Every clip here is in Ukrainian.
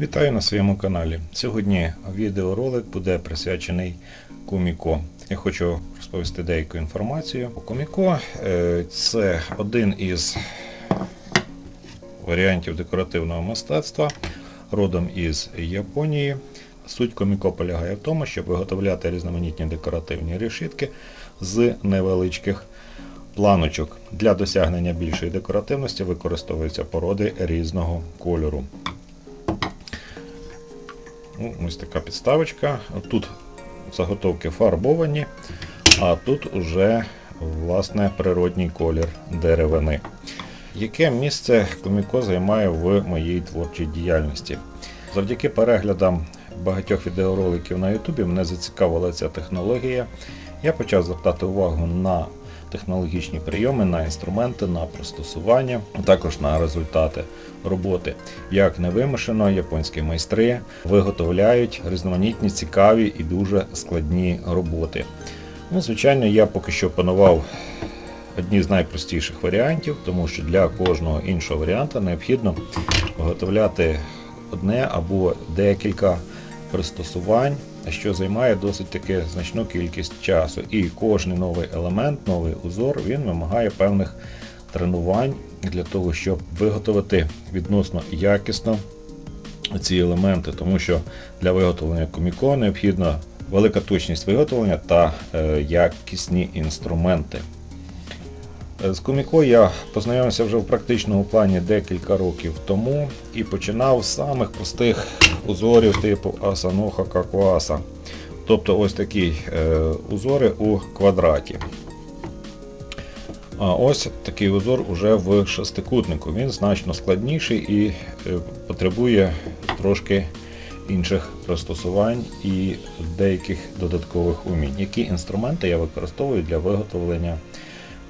Вітаю на своєму каналі. Сьогодні відеоролик буде присвячений Куміко. Я хочу розповісти деяку інформацію. Куміко е, це один із варіантів декоративного мистецтва, родом із Японії. Суть коміко полягає в тому, щоб виготовляти різноманітні декоративні решітки з невеличких планочок. Для досягнення більшої декоративності використовуються породи різного кольору. Ну, ось така підставочка. Тут заготовки фарбовані, а тут уже власне природній колір деревини. Яке місце Коміко займає в моїй творчій діяльності? Завдяки переглядам багатьох відеороликів на Ютубі мене зацікавила ця технологія. Я почав звертати увагу на технологічні прийоми, на інструменти, на пристосування, а також на результати роботи. Як невимушено, японські майстри виготовляють різноманітні, цікаві і дуже складні роботи. Ну, звичайно, я поки що панував одні з найпростіших варіантів, тому що для кожного іншого варіанта необхідно виготовляти одне або декілька пристосувань, що займає досить таки значну кількість часу. І кожен новий елемент, новий узор, він вимагає певних тренувань для того, щоб виготовити відносно якісно ці елементи, тому що для виготовлення коміко необхідна велика точність виготовлення та е, якісні інструменти. Е, З коміко я познайомився вже в практичному плані декілька років тому і починав з самих простих узорів типу Асаноха Какуаса. Тобто ось такі е, узори у квадраті. А ось такий узор уже в шестикутнику. Він значно складніший і е, потребує трошки інших пристосувань і деяких додаткових умінь. Які інструменти я використовую для виготовлення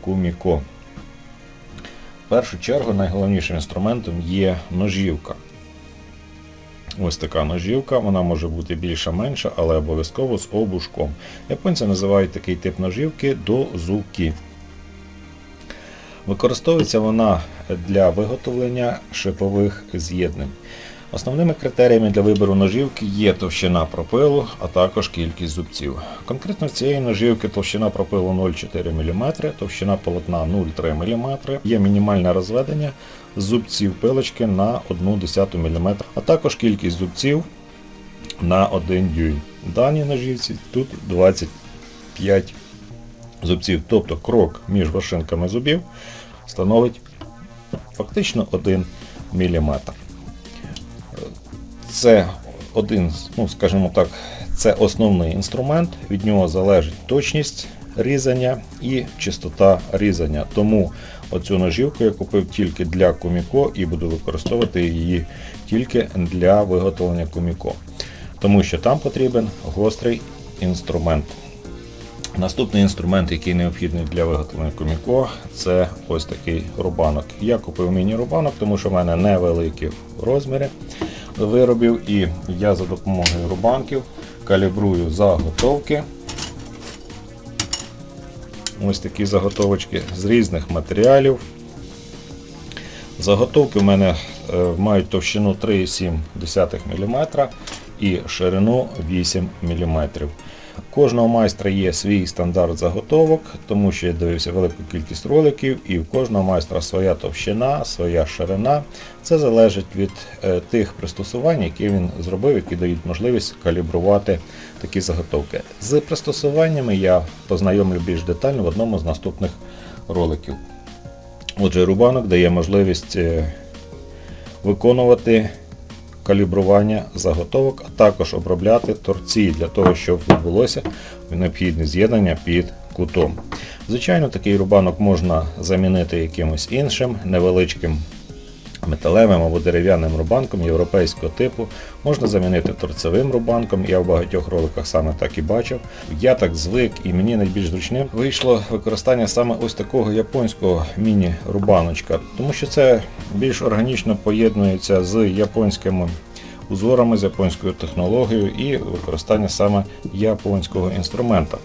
куміко? В першу чергу найголовнішим інструментом є ножівка. Ось така ножівка, вона може бути більша менша, але обов'язково з обушком. Японці називають такий тип ножівки дозуки. Використовується вона для виготовлення шипових з'єднань. Основними критеріями для вибору ножівки є товщина пропилу, а також кількість зубців. Конкретно в цієї ножівки товщина пропилу 0,4 мм, товщина полотна 0,3 мм, є мінімальне розведення зубців пилочки на 1,1 мм, а також кількість зубців на 1 дюйм. В даній ножівці тут 25 зубців, тобто крок між вершинками зубів становить фактично 1 мм. Це один, ну скажімо так, це основний інструмент, від нього залежить точність різання і чистота різання. Тому оцю ножівку я купив тільки для коміко і буду використовувати її тільки для виготовлення коміко. Тому що там потрібен гострий інструмент. Наступний інструмент, який необхідний для виготовлення коміко, це ось такий рубанок. Я купив міні-рубанок, тому що в мене невеликі розміри виробів, і я за допомогою рубанків калібрую заготовки. Ось такі заготовочки з різних матеріалів. Заготовки в мене е, мають товщину 3,7 мм і ширину 8 мм. Кожного майстра є свій стандарт заготовок, тому що я дивився велику кількість роликів, і в кожного майстра своя товщина, своя ширина. Це залежить від е, тих пристосувань, які він зробив, які дають можливість калібрувати такі заготовки. З пристосуваннями я познайомлю більш детально в одному з наступних роликів. Отже, рубанок дає можливість е, виконувати калібрування заготовок, а також обробляти торці для того, щоб відбулося необхідне з'єднання під кутом. Звичайно, такий рубанок можна замінити якимось іншим невеличким металевим або дерев'яним рубанком європейського типу. Можна замінити торцевим рубанком. Я в багатьох роликах саме так і бачив. Я так звик і мені найбільш зручним вийшло використання саме ось такого японського міні-рубаночка, тому що це більш органічно поєднується з японськими узорами, з японською технологією і використання саме японського інструмента.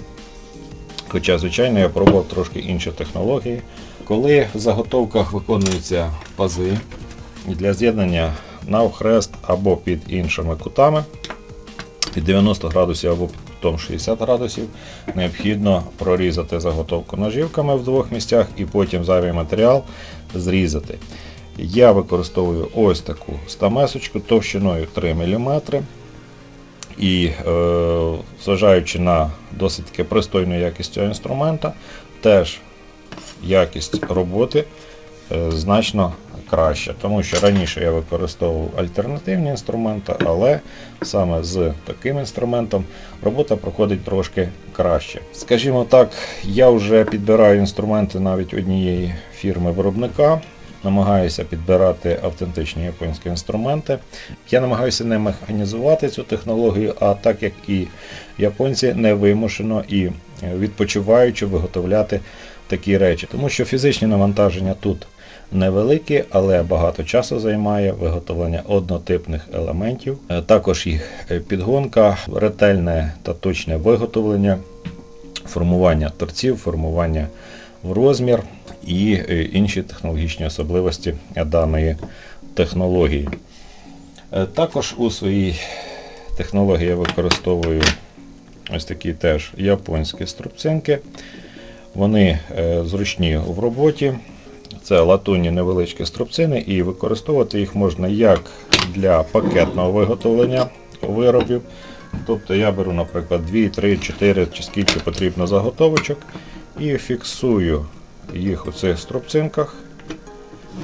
Хоча, звичайно, я пробував трошки інші технології. Коли в заготовках виконуються пази, для з'єднання навхрест або під іншими кутами, під 90 градусів або під кутом 60 градусів, необхідно прорізати заготовку ножівками в двох місцях і потім зайвий матеріал зрізати. Я використовую ось таку стамесочку товщиною 3 мм. І е, зважаючи на досить таки пристойну якість цього інструмента, теж якість роботи е, значно краща. Тому що раніше я використовував альтернативні інструменти, але саме з таким інструментом робота проходить трошки краще. Скажімо так, я вже підбираю інструменти навіть однієї фірми виробника. Намагаюся підбирати автентичні японські інструменти. Я намагаюся не механізувати цю технологію, а так як і японці не вимушено і відпочиваючи виготовляти такі речі. Тому що фізичні навантаження тут невеликі, але багато часу займає виготовлення однотипних елементів. Е, Також їх е, підгонка, ретельне та точне виготовлення, формування торців, формування в розмір і е, інші технологічні особливості даної технології. Також у своїй технології я використовую ось такі теж японські струбцинки. Вони зручні в роботі. Це латунні невеличкі струбцини, і використовувати їх можна як для пакетного виготовлення виробів. Тобто я беру, наприклад, 2, 3, 4 чи скільки потрібно заготовочок і фіксую їх у цих струбцинках.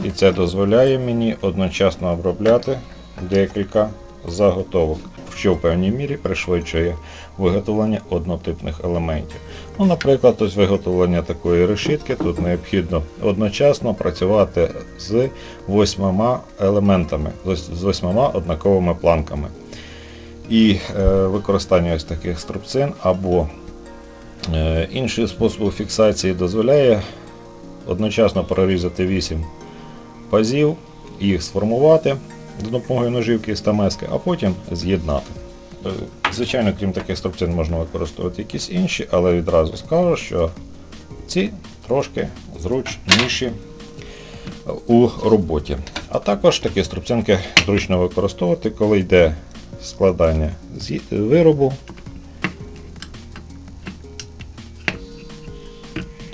І це дозволяє мені одночасно обробляти декілька заготовок, що в певній мірі пришвидшує виготовлення однотипних елементів. Ну, Наприклад, ось виготовлення такої решітки тут необхідно одночасно працювати з восьмома елементами, з восьмома однаковими планками. І е, використання ось таких струбцин або е, інший спосіб фіксації дозволяє одночасно прорізати 8 пазів, їх сформувати за допомогою ножівки і стамески, а потім з'єднати. Е, Звичайно, крім таких струбцин можна використовувати якісь інші, але відразу скажу, що ці трошки зручніші у роботі. А також такі струбцинки зручно використовувати, коли йде складання зі- виробу.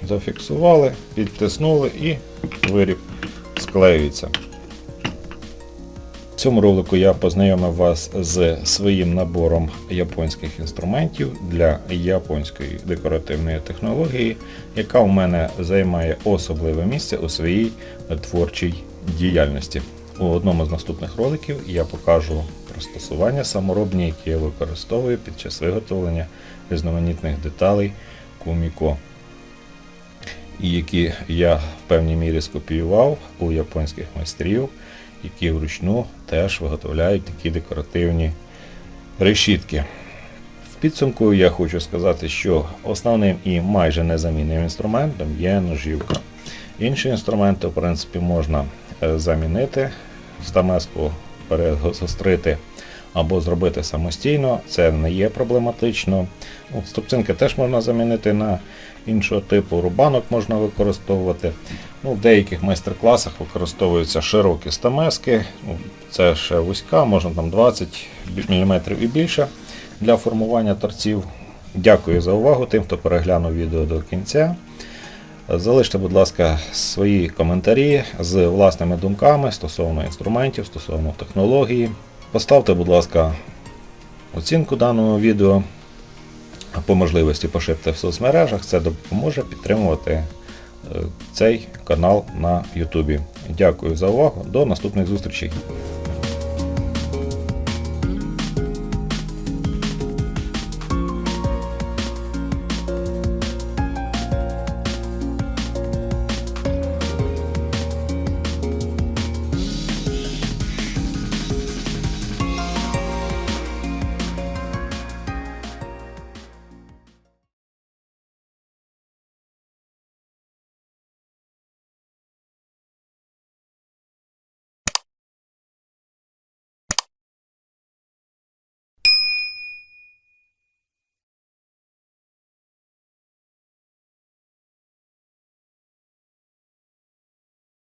Зафіксували, підтиснули і виріб склеюється. В цьому ролику я познайомив вас з своїм набором японських інструментів для японської декоративної технології, яка у мене займає особливе місце у своїй творчій діяльності. У одному з наступних роликів я покажу пристосування саморобні, які я використовую під час виготовлення різноманітних деталей і які я в певній мірі скопіював у японських майстрів, які вручну теж виготовляють такі декоративні решітки. В підсумку я хочу сказати, що основним і майже незамінним інструментом є ножівка. Інші інструменти, в принципі, можна е, замінити, стамеску перегострити або зробити самостійно, це не є проблематично. Струбцинки теж можна замінити на іншого типу, рубанок можна використовувати. Ну, в деяких майстер-класах використовуються широкі стамески, ну, це ще вузька, можна там 20 мм і більше для формування торців. Дякую за увагу тим, хто переглянув відео до кінця. Залиште, будь ласка, свої коментарі з власними думками стосовно інструментів, стосовно технології. Поставте, будь ласка, оцінку даного відео. По можливості поширте в соцмережах, це допоможе підтримувати е, цей канал на Ютубі. Дякую за увагу. До наступних зустрічей.